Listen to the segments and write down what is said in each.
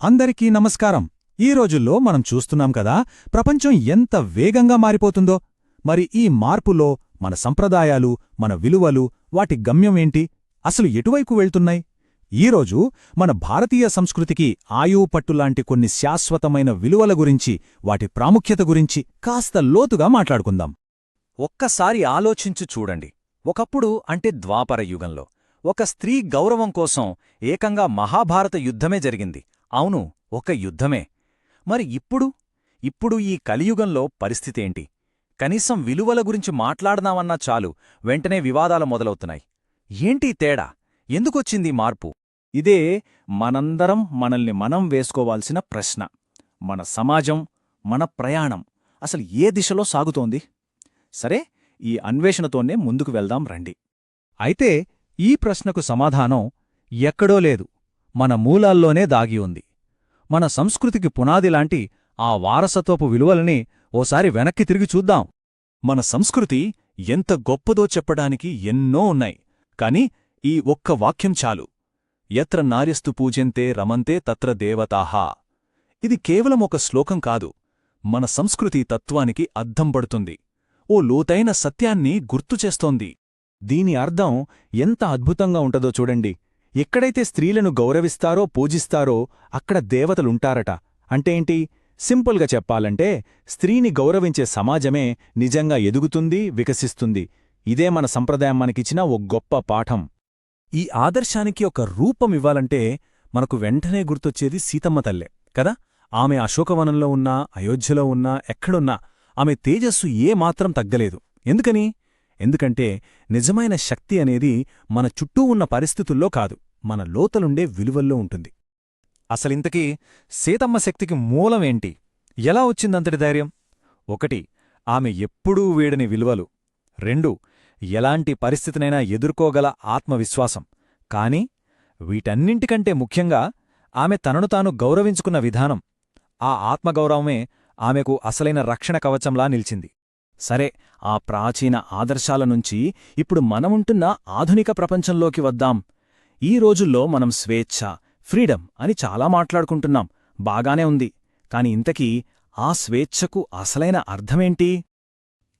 అందరికీ నమస్కారం. ఈ రోజుల్లో మనం చూస్తున్నాం కదా ప్రపంచం ఎంత వేగంగా మారిపోతుందో. మరి ఈ మార్పులో మన సంప్రదాయాలు మన విలువలు వాటి గమ్యం ఏంటి? అసలు ఎటువైపు వెళ్తున్నాయి? ఈరోజు మన భారతీయ సంస్కృతికి ఆయువు పట్టులాంటి కొన్ని శాశ్వతమైన విలువల గురించి వాటి ప్రాముఖ్యత గురించి కాస్త లోతుగా మాట్లాడుకుందాం. ఒక్కసారి ఆలోచించు చూడండి. ఒకప్పుడు అంటే ద్వాపర యుగంలో ఒక స్త్రీ గౌరవం కోసం ఏకంగా మహాభారత యుద్ధమే జరిగింది. అవును ఒక యుద్ధమే. మరి ఇప్పుడు? ఇప్పుడు ఈ కలియుగంలో పరిస్థితేంటి? కనీసం విలువల గురించి మాట్లాడదామన్నా చాలు వెంటనే వివాదాలు మొదలవుతున్నాయి. ఏంటి తేడా? ఎందుకొచ్చింది మార్పు? ఇదే మనందరం మనల్ని మనం వేసుకోవాల్సిన ప్రశ్న. మన సమాజం మన ప్రయాణం అసలు ఏ దిశలో సాగుతోంది? సరే ఈ అన్వేషణతోనే ముందుకు వెళ్దాం రండి. అయితే ఈ ప్రశ్నకు సమాధానం ఎక్కడో లేదు మన మూలాల్లోనే దాగి ఉంది. మన సంస్కృతికి పునాదిలాంటి ఆ వారసత్వపు విలువలని ఓసారి వెనక్కి తిరిగి చూద్దాం. మన సంస్కృతి ఎంత గొప్పదో చెప్పడానికి ఎన్నో ఉన్నాయి. కాని ఈ ఒక్క వాక్యం చాలు. ఎత్ర నార్యస్తు పూజంతే రమంతే తత్ర దేవతాహా. ఇది కేవలం ఒక శ్లోకం కాదు. మన సంస్కృతి తత్వానికి అద్దం పడుతుంది. ఓ లోతైన సత్యాన్ని గుర్తుచేస్తోంది దీని అర్థం ఎంత అద్భుతంగా ఉంటదో చూడండి. ఎక్కడైతే స్త్రీలను గౌరవిస్తారో పూజిస్తారో అక్కడ దేవతలుంటారట. అంటేంటి సింపుల్గా చెప్పాలంటే స్త్రీని గౌరవించే సమాజమే నిజంగా ఎదుగుతుంది వికసిస్తుంది. ఇదే మన సంప్రదాయం మనకిచ్చిన ఓ గొప్ప పాఠం. ఈ ఆదర్శానికి ఒక రూపం ఇవ్వాలంటే మనకు వెంటనే గుర్తొచ్చేది సీతమ్మ తల్లే కదా? ఆమె అశోకవనంలో ఉన్నా అయోధ్యలో ఉన్నా ఎక్కడున్నా ఆమె తేజస్సు ఏమాత్రం తగ్గలేదు. ఎందుకని? ఎందుకంటే నిజమైన శక్తి అనేది మన చుట్టూ ఉన్న పరిస్థితుల్లో కాదు మన లోతలుండే విలువల్లో ఉంటుంది. అసలింతకీ సీతమ్మ శక్తికి మూలమేంటి ఎలా వచ్చిందంతటి ధైర్యం? ఒకటి ఆమె ఎప్పుడూ వీడని విలువలు. రెండు ఎలాంటి పరిస్థితినైనా ఎదుర్కోగల ఆత్మవిశ్వాసం. కాని వీటన్నింటికంటే ముఖ్యంగా ఆమె తనను తాను గౌరవించుకున్న విధానం. ఆ ఆత్మగౌరవమే ఆమెకు అసలైన రక్షణ కవచంలా నిలిచింది. సరే ఆ ప్రాచీన ఆదర్శాల నుంచి ఇప్పుడు మనముంటున్న ఆధునిక ప్రపంచంలోకి వద్దాం. ఈ రోజుల్లో మనం స్వేచ్ఛ ఫ్రీడమ్ అని చాలా మాట్లాడుకుంటున్నాం. బాగానే ఉంది. కాని ఇంతకీ ఆ స్వేచ్ఛకు అసలైన అర్థమేంటి?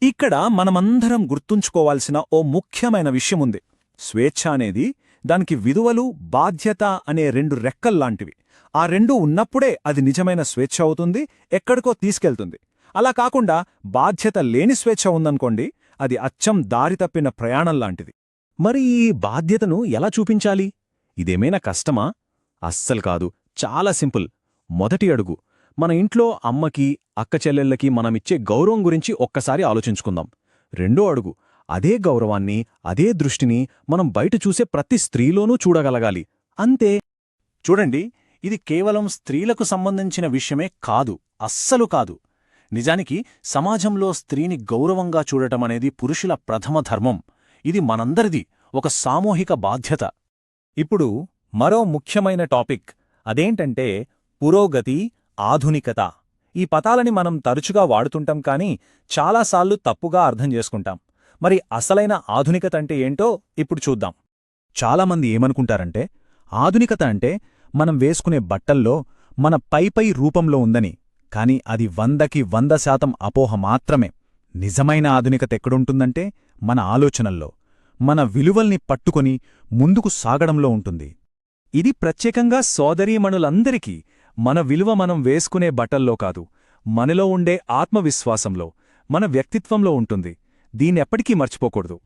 ఇక్కడ మనమందరం గుర్తుంచుకోవాల్సిన ఓ ముఖ్యమైన విషయముంది స్వేచ్ఛ అనేది దానికి విలువలు బాధ్యత అనే రెండు రెక్కల్లాంటివి. ఆ రెండూ ఉన్నప్పుడే అది నిజమైన స్వేచ్ఛ అవుతుంది ఎక్కడికో తీసుకెళ్తుంది. అలా కాకుండా బాధ్యత లేని స్వేచ్ఛ ఉందనుకోండి అది అచ్చం దారి తప్పిన ప్రయాణంలాంటిది మరి ఈ బాధ్యతను ఎలా చూపించాలి? ఇదేమైనా కష్టమా? అస్సలు కాదు. చాలా సింపుల్. మొదటి అడుగు. మన ఇంట్లో అమ్మకి అక్కచెల్లెళ్ళకి మనమిచ్చే గౌరవం గురించి ఒక్కసారి ఆలోచించుకుందాం. రెండో అడుగు. అదే గౌరవాన్ని అదే దృష్టిని మనం బయట చూసే ప్రతి స్త్రీలోనూ చూడగలగాలి. అంతే. చూడండి ఇది కేవలం స్త్రీలకు సంబంధించిన విషయమే కాదు. అస్సలు కాదు. నిజానికి సమాజంలో స్త్రీని గౌరవంగా చూడటమనేది పురుషుల ప్రథమ ధర్మం. ఇది మనందరిది ఒక సామూహిక బాధ్యత. ఇప్పుడు మరో ముఖ్యమైన టాపిక్. అదేంటంటే పురోగతి ఆధునికత. ఈ పదాలని మనం తరచుగా వాడుతుంటాం కానీ చాలాసార్లు తప్పుగా అర్థం చేసుకుంటాం. మరి అసలైన ఆధునికత అంటే ఏంటో ఇప్పుడు చూద్దాం. చాలామంది ఏమనుకుంటారంటే ఆధునికత అంటే మనం వేసుకునే బట్టల్లో మన పైపై రూపంలో ఉందని కాని అది వందకి వంద శాతం అపోహ మాత్రమే. నిజమైన ఆధునికత ఎక్కడుంటుందంటే మన ఆలోచనల్లో మన విలువల్ని పట్టుకొని ముందుకు సాగడంలో ఉంటుంది. ఇది ప్రత్యేకంగా సోదరీమణులందరికీ మన విలువ మనం వేసుకునే బట్టల్లో కాదు మనలో ఉండే ఆత్మవిశ్వాసంలో మన వ్యక్తిత్వంలో ఉంటుంది. దీన్నెప్పటికీ మర్చిపోకూడదు.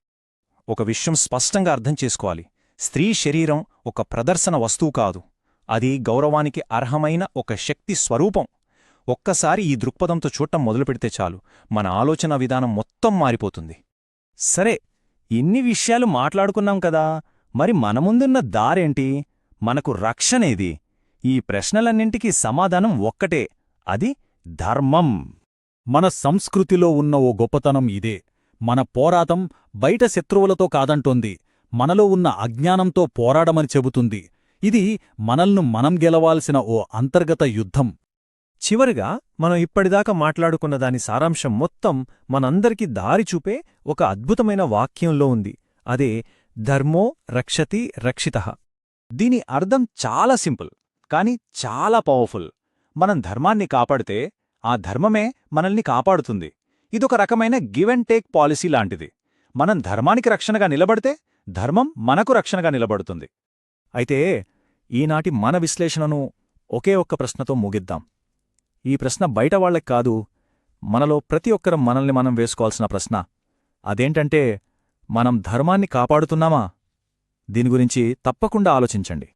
ఒక విషయం స్పష్టంగా అర్థం చేసుకోవాలి. స్త్రీ శరీరం ఒక ప్రదర్శన వస్తువు కాదు. అది గౌరవానికి అర్హమైన ఒక శక్తి స్వరూపం. ఒక్కసారి ఈ దృక్పథంతో చూడటం మొదలుపెడితే చాలు. మన ఆలోచన విధానం మొత్తం మారిపోతుంది. సరే ఇన్ని విషయాలు మాట్లాడుకున్నాం కదా మరి మన ముందున్న దారేంటి? మనకు రక్షణేది. ఈ ప్రశ్నలన్నింటికీ సమాధానం ఒక్కటే అది ధర్మం. మన సంస్కృతిలో ఉన్న ఓ గొప్పతనం ఇదే. మన పోరాటం బయట శత్రువులతో కాదంటోంది. మనలో ఉన్న అజ్ఞానంతో పోరాడమని చెబుతుంది. ఇది మనల్ను మనం గెలవాల్సిన ఓ అంతర్గత యుద్ధం. చివరిగా మనం ఇప్పటిదాకా మాట్లాడుకున్న దాని సారాంశం మొత్తం మనందరికీ దారి చూపే ఒక అద్భుతమైన వాక్యంలో ఉంది. అదే ధర్మో రక్షతి రక్షిత. దీని అర్థం చాలా సింపుల్ కాని చాలా పవర్ఫుల్. మనం ధర్మాన్ని కాపాడితే ఆ ధర్మమే మనల్ని కాపాడుతుంది. ఇదొక రకమైన గివ్ అండ్ టేక్ పాలసీ లాంటిది. మనం ధర్మానికి రక్షణగా నిలబడితే ధర్మం మనకు రక్షణగా నిలబడుతుంది. అయితే ఈనాటి మన విశ్లేషణను ఒకే ఒక్క ప్రశ్నతో ముగిద్దాం. ఈ ప్రశ్న బయటవాళ్ళకి కాదు మనలో ప్రతి ఒక్కరం మనల్ని మనం వేసుకోవాల్సిన ప్రశ్న. అదేంటంటే మనం ధర్మాన్ని కాపాడుతున్నామా? దీని గురించి తప్పకుండా ఆలోచించండి.